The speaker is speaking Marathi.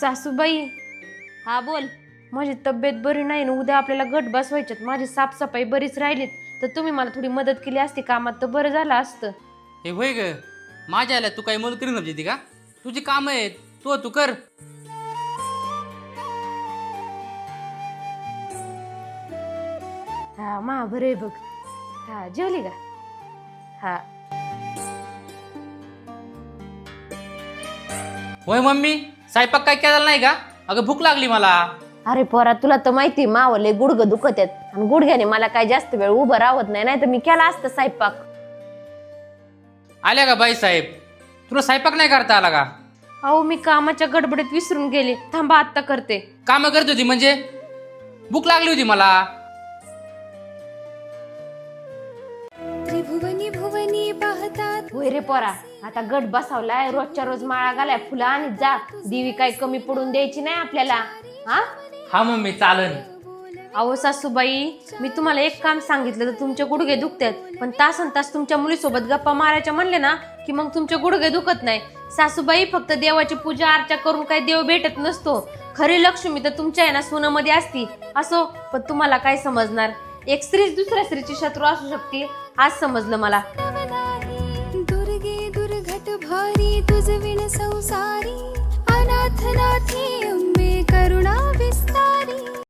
सासूबाई. हा बोल. माझी तब्येत बरी नाही ना उद्या आपल्याला गट बसवायच्यात माझी साफसफाई बरीच राहिलीत. तर तुम्ही मला थोडी मदत केली असती कामात तर बरं झालं असतं. हे होय ग. माझ्या आल्या तू काही मदत करीन म्हणजे ती का? तुझी कामं आहेत. तू तू कर. हा मा बरं आहे बघ. हा जेवली का? हा. होय मम्मी? स्वयंपाक काय केला नाही का? अगं भूक लागली मला. अरे पोरा तुला तर माहिती मावले गुडघं दुखत आहेत. आणि गुडघ्याने मला काय जास्त वेळ उभं राहत नाही नाही तर मी केला असतं स्वयंपाक आल्या का बाई साहेब? तुला स्वयंपाक नाही करता आला का? अहो मी कामाच्या गडबडीत विसरून गेले. थांबा आत्ता करते. कामं करत होती म्हणजे? भूक लागली होती मला. होय रे पोरा आता गट बसावलाय रोजच्या रोज माळा घालाय फुलं आणि जा. देवी काही कमी पडून द्यायची नाही आपल्याला. हा? हा मम्मी चालन. अहो सासूबाई मी तुम्हाला एक काम सांगितलं तर तुमचे गुडघे दुखतात. पण तासन तास तुमच्या मुलीसोबत गप्पा मारायच्या म्हणले ना की मग तुमचे गुडघे दुखत नाही. सासूबाई फक्त देवाची पूजा अर्चा करून काही देव भेटत नसतो. खरी लक्ष्मी तर तुमच्या आहे ना सोनामध्ये असती. असो पण तुम्हाला काय समजणार? एक स्त्री दुसऱ्या स्त्रीची शत्रू असू शकते आज समजलं मला. हरी दुर्गे दुर्घट तुझ विण